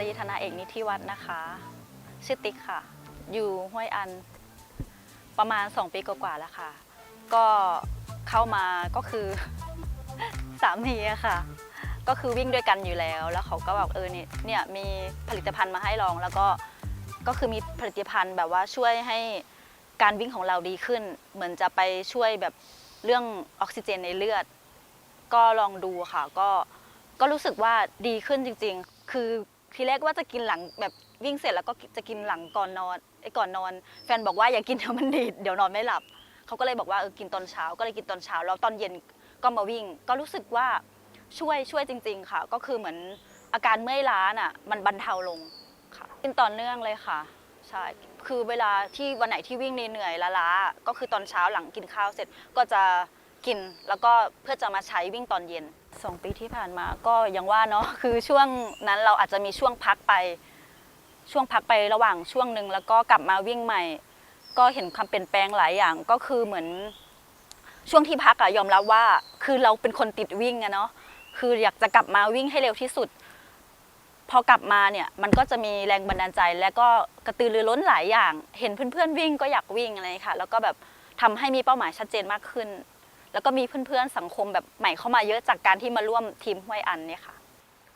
รีธนาเอกนิธิวัฒน์นะคะชื่อติ๊กค่ะ อยู่ห้วยอันประมาณ 2 ปีกว่าๆแล้วค่ะ ก็เข้ามาก็คือสามีอะค่ะ ก็คือวิ่งด้วยกันอยู่แล้ว แล้วเขาก็แบบเออเนี่ยเนี่ยมีผลิตภัณฑ์มาให้ลองแล้วก็ก็คือมีผลิตภัณฑ์แบบว่าช่วยให้การวิ่งของเราดีขึ้น เหมือนจะไปช่วยแบบเรื่องออกซิเจนในเลือด ก็ลองดูค่ะ ก็ก็รู้สึกว่าดีขึ้นจริง ๆ คือ ทีแรกว่าจะกินหลังแบบวิ่งเสร็จแล้วก็จะกินหลังก่อนนอนไอ้ก่อนนอน แฟนบอกว่าอย่ากินเดี๋ยวมันดีดเดี๋ยวนอนไม่หลับเขาก็เลยบอกว่าเออกินตอนเช้าก็เลยกินตอนเช้าแล้วตอนเย็นก็มาวิ่ง ก็รู้สึกว่าช่วยช่วยจริง ๆ ค่ะ ก็คือเหมือนอาการเมื่อยล้าน่ะมันบรรเทาลงค่ะกินต่อเนื่องเลยค่ะใช่คือเวลาที่วันไหนที่วิ่งเหนื่อยล้าๆก็คือตอนเช้าหลังกินข้าวเสร็จก็จะ กิน แล้วก็เพื่อจะมาใช้วิ่งตอนเย็นสองปีที่ผ่านมาก็ยังว่าเนาะคือช่วงนั้นเราอาจจะมีช่วงพักไป ช่วงพักไประหว่างช่วงหนึ่งแล้วก็กลับมาวิ่งใหม่ ก็เห็นความเปลี่ยนแปลงหลายอย่างก็คือเหมือน ช่วงที่พักอะยอมรับว่า คือเราเป็นคนติดวิ่งอะเนาะคืออยากจะกลับมาวิ่งให้เร็วที่สุด พอกลับมาเนี่ยมันก็จะมีแรงบันดาลใจ และก็กระตือรือร้นหลายอย่าง เห็นเพื่อนๆวิ่งก็อยากวิ่งอะไรค่ะ แล้วก็แบบทำให้มีเป้าหมายชัดเจนมากขึ้น แล้วก็มีเพื่อนๆสังคมแบบใหม่เข้ามาเยอะจากการที่มาร่วมทีมห้วยอันเนี่ยค่ะ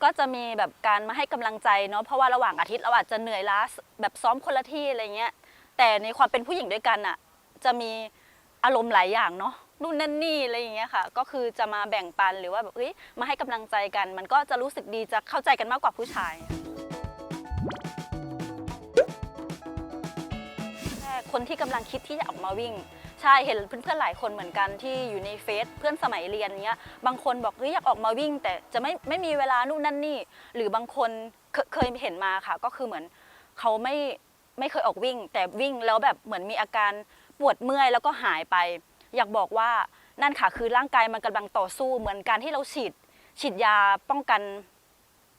ก็จะมีแบบการมาให้กำลังใจเนาะเพราะว่าระหว่างอาทิตย์เราอาจจะเหนื่อยล้าแบบซ้อมคนละที่อะไรเงี้ยแต่ในความเป็นผู้หญิงด้วยกันอะจะมีอารมณ์หลายอย่างเนาะนู่นนั่นนี่อะไรอย่างเงี้ยค่ะ ก็คือจะมาแบ่งปันหรือว่าแบบเอ้ยมาให้กำลังใจกัน มันก็จะรู้สึกดีจะเข้าใจกันมากกว่าผู้ชายแค่คนที่กำลังคิดที่จะออกมาวิ่ง ใช่เห็นเพื่อนๆหลายคนเหมือนกันที่อยู่ในเฟซเพื่อนสมัยเรียนเนี้ย บางคนบอกเฮ้ยอยากออกมาวิ่ง แต่จะไม่ไม่มีเวลานู่นนั่นนี่ หรือบางคนเคเคยเห็นมาค่ะ ก็คือเหมือนเขาไม่ไม่เคยออกวิ่ง แต่วิ่งแล้วแบบเหมือนมีอาการปวดเมื่อยแล้วก็หายไป อยากบอกว่านั่นค่ะคือร่างกายมันกำลังต่อสู้เหมือนการที่เราฉีดฉีดยาป้องกัน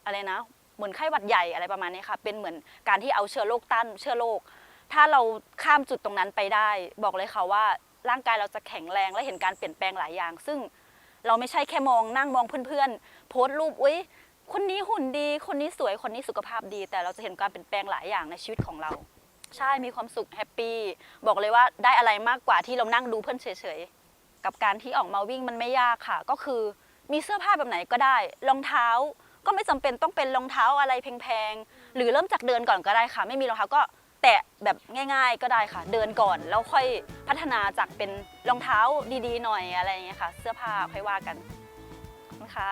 อะไรนะ เหมือนไข้หวัดใหญ่อะไรประมาณนี้ค่ะ เป็นเหมือนการที่เอาเชื้อโรคต้านเชื้อโรค ถ้าเราข้ามจุดตรงนั้นไปได้ บอกเลยค่ะว่าร่างกายเราจะแข็งแรงและเห็นการเปลี่ยนแปลงหลายอย่าง ซึ่งเราไม่ใช่แค่มองนั่งมองเพื่อนๆ โพสต์รูปอุ้ยคนนี้หุ่นดี คนนี้สวยคนนี้สุขภาพดี แต่เราจะเห็นการเปลี่ยนแปลงหลายอย่างในชีวิตของเรา ใช่มีความสุขแฮปปี้บอกเลยว่าได้อะไรมากกว่าที่เรานั่งดูเพื่อนเฉยๆกับการที่ออกมาวิ่งมันไม่ยากค่ะ ก็คือมีเสื้อผ้าแบบไหนก็ได้รองเท้าก็ไม่จำเป็นต้องเป็นรองเท้าอะไรแพงๆหรือเริ่มจากเดินก่อนก็ได้ค่ะ ไม่มีรองเท้าก็ แตะแบบง่ายๆก็ได้ค่ะ เดินก่อนแล้วค่อยพัฒนาจากเป็นรองเท้าดีๆ หน่อยอะไรอย่างเงี้ยค่ะ เสื้อผ้าค่อยว่ากันขอบคุณค่ะ